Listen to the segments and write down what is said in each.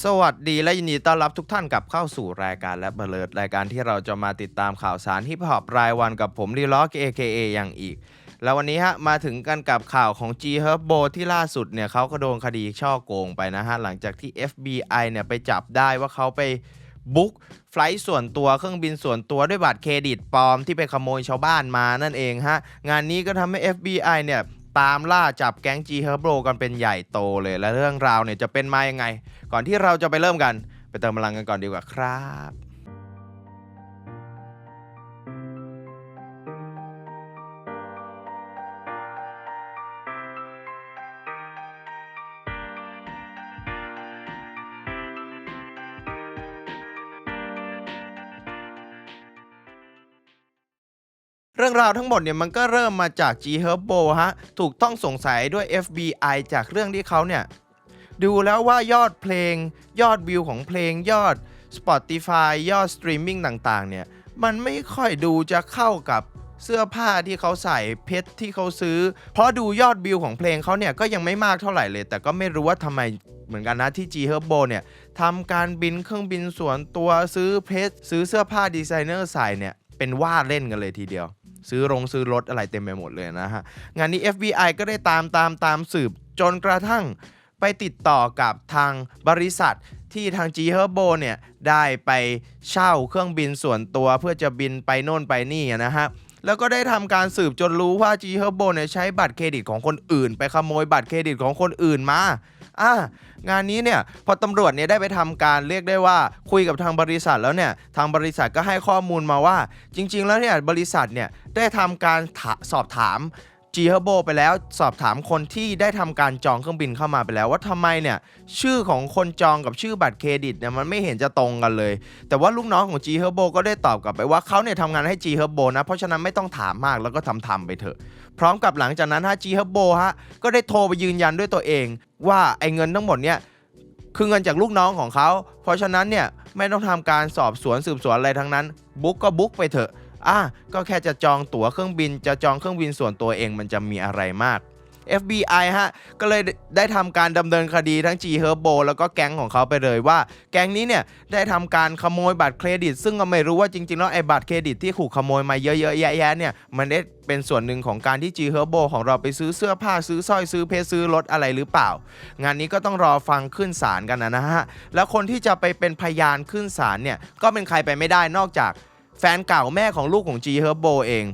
สวัสดีและยินดีต้อนรับทุกท่านกลับเข้าสู่รายการและเบลิดรายการที่เราจะมาติดตามข่าวสารฮิปฮอปรายวันกับผมรีล็อก AKA อย่างอีก แล้ววันนี้ฮะมาถึงกันกับข่าวของ G Herbo ที่ล่าสุดเนี่ยเขาก็โดนคดีช่อโกงไปนะฮะ หลังจากที่ FBI เนี่ยไปจับได้ว่าเขาไปบุ๊กไฟล์ส่วนตัวเครื่องบินส่วนตัวด้วยบัตรเครดิตปลอมที่ไปขโมยชาวบ้านมานั่นเองฮะ งานนี้ก็ทำให้ FBI เนี่ย ตามล่าจับแก๊ง G Herbo กันเป็นใหญ่โตเลย และเรื่องราวเนี่ยจะเป็นมายังไง ก่อนที่เราจะไปเริ่มกัน ไปเติมพลังกันก่อนดีกว่าครับ เรื่องราวทั้งหมดเนี่ยมันก็เริ่มมาจาก G Herbo ฮะ ถูกต้องสงสัยด้วย FBI จากเรื่องที่เขาเนี่ย ดูแล้วว่ายอดเพลง ยอดวิวของเพลงยอด Spotify ยอดสตรีมมิ่งต่างๆ เนี่ย มันไม่ค่อยดูจะเข้ากับเสื้อผ้าที่เขาใส่เพชรที่เขาซื้อ เพราะดูยอดวิวของเพลงเขาเนี่ยก็ยังไม่มากเท่าไหร่เลย แต่ก็ไม่รู้ว่าทำไมเหมือนกันนะที่ G Herbo เนี่ยทำการบินเครื่องบินส่วนตัวซื้อเพชรซื้อเสื้อผ้าดีไซเนอร์ใส่เนี่ยเป็นว่าเล่นกันเลยทีเดียว ซื้อรงซื้อรถอะไรเต็มไปหมดเลยนะฮะ งานนี้ FBI ก็ได้ตามตามตามสืบจนกระทั่งไปติดต่อกับทางบริษัทที่ทาง G Herbo เนี่ย ได้ไปเช่าเครื่องบินส่วนตัวเพื่อจะบินไปโน่นไปนี่นะฮะแล้วก็ได้ทำการสืบจนรู้ว่า G Herbo เนี่ยใช้บัตรเครดิตของคนอื่น ไปขโมยบัตรเครดิตของคนอื่นมา อ่างานนี้เนี่ยพอตำรวจเนี่ยได้ไปทำการเรียกได้ว่าคุยกับทางบริษัทแล้วเนี่ยทางบริษัทก็ให้ข้อมูลมาว่า จริง ๆ แล้วเนี่ยบริษัทเนี่ยได้ทำการสอบถาม G Herbo ไปแล้วสอบถามคนที่ได้ทำการจองเครื่องบินเข้ามาไปแล้ว ว่าทำไมเนี่ยชื่อของคนจองกับชื่อบัตรเครดิตเนี่ยมันไม่เห็นจะตรงกันเลย แต่ว่าลูกน้องของ G Herbo ก็ได้ตอบกลับไปว่าเขาเนี่ยทำงานให้ G Herbo นะเพราะฉะนั้นไม่ต้องถามมากแล้วก็ทำทำๆไปเถอะ พร้อมกับหลังจากนั้นฮะ G Herbo ฮะก็ได้โทรไปยืนยันด้วยตัวเอง ว่าไอ้เงินทั้งหมดเนี่ยคือเงินจากลูกน้องของเขา เพราะฉะนั้นเนี่ยไม่ต้องทำการสอบสวนสืบสวนอะไรทั้งนั้น บุ๊กก็บุ๊กไปเถอะ อะก็แค่จะจองตั๋วเครื่องบิน จะจองเครื่องบินส่วนตัวเองมันจะมีอะไรมาก FBI ฮะ ก็เลยได้ทำการดำเนินคดีทั้ง G Herbo แล้วก็แก๊งของเขาไปเลยว่า แก๊งนี้เนี่ยได้ทำการขโมยบัตรเครดิต ซึ่งก็ไม่รู้ว่าจริงๆ แล้วไอ้บัตรเครดิตที่ถูกขโมยมาเยอะๆแยะๆเนี่ย มันได้เป็นส่วนหนึ่งของการที่ G Herbo ของเราไปซื้อเสื้อผ้าซื้อสร้อยซื้อเพชรซื้อรถอะไรหรือเปล่า งานนี้ก็ต้องรอฟังขึ้นศาลกันนะฮะ แล้วคนที่จะไปเป็นพยานขึ้นศาลเนี่ยก็เป็นใครไปไม่ได้นอกจาก แฟนเก่าแม่ของลูกของ G Herbo เอง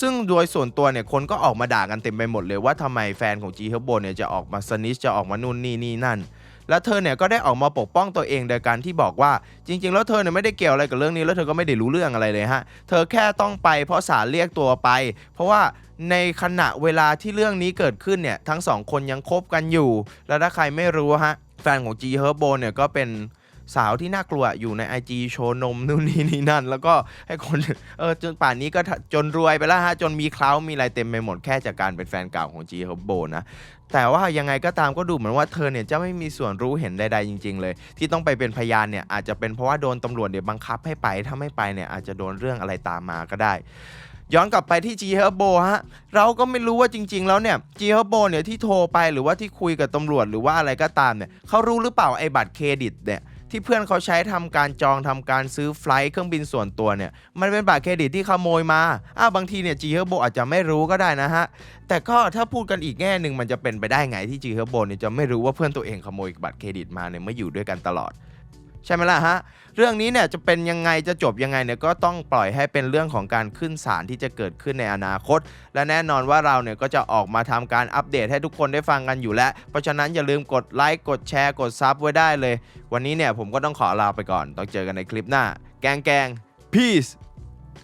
ซึ่งโดยส่วนตัวเนี่ยคนก็ออกมาด่ากันเต็มไปหมดเลยว่าทำไมแฟนของ G Herbo เนี่ยจะออกมาสนิชจะออกมานู่นนี่นี่นั่น แล้วเธอเนี่ยก็ได้ออกมาปกป้องตัวเองโดยการที่บอกว่าจริง ๆ แล้วเธอเนี่ยไม่ได้เกี่ยวอะไรกับเรื่องนี้แล้วเธอก็ไม่ได้รู้เรื่องอะไรเลยฮะเธอแค่ต้องไปเพราะศาลเรียกตัวไป เพราะว่าในขณะเวลาที่เรื่องนี้เกิดขึ้นเนี่ยทั้งสองคนยังคบกันอยู่ แล้วถ้าใครไม่รู้ฮะแฟนของ G Herbo เนี่ยก็เป็น สาวที่น่ากลัวอยู่ใน IG โชว์นมนู่นนี่นี่นั่น แล้วก็ให้คนเออจนป่านนี้ก็จนรวยไปแล้วฮะ จนมีเคล้ามีอะไรเต็มไปหมดแค่จากการเป็นแฟนเก่าของ G Herbo นะแต่ว่ายังไงก็ตามก็ดูเหมือนว่าเธอเนี่ยจะไม่มีส่วนรู้เห็นใดๆจริง ๆ เลย ที่ต้องไปเป็นพยานเนี่ยอาจจะเป็นเพราะว่าโดนตำรวจเนี่ยวบังคับให้ไปถ้าไม่ไปเนี่ยอาจจะโดนเรื่องอะไรตามมาก็ได้ ย้อนกลับไปที่ G Herbo ฮะเราก็ไม่รู้ว่าจริง ๆ แล้วเนี่ย G Herbo เนี่ยที่โทรไปหรือว่าที่คุยกับตำรวจหรือว่าอะไรก็ตามเนี่ยเขารู้หรือเปล่าไอ้บัตรเครดิตเนี่ย ที่เพื่อนเขาใช้ทำการจองทำการซื้อไฟล์เครื่องบินส่วนตัวเนี่ยมันเป็นบัตรเครดิตที่ขโมยมาอ้าวบางทีเนี่ยจีเฮอร์โบอาจจะไม่รู้ก็ได้นะฮะ แต่ก็ถ้าพูดกันอีกแง่หนึ่งมันจะเป็นไปได้ไงที่จีเฮอร์โบเนี่ยจะไม่รู้ว่าเพื่อนตัวเองขโมยบัตรเครดิตมาเนี่ยเมื่ออยู่ด้วยกันตลอด ใช่ไหมล่ะฮะ เรื่องนี้เนี่ยจะเป็นยังไงจะจบยังไงเนี่ยก็ต้องปล่อยให้เป็นเรื่องของการขึ้นศาลที่จะเกิดขึ้นในอนาคต และแน่นอนว่าเราเนี่ยก็จะออกมาทำการอัปเดตให้ทุกคนได้ฟังกันอยู่แล้ว เพราะฉะนั้นอย่าลืมกดไลค์กดแชร์กดซับไว้ได้เลย วันนี้เนี่ยผมก็ต้องขอลาไปก่อน ต้องเจอกันในคลิปหน้า แกงแกง peace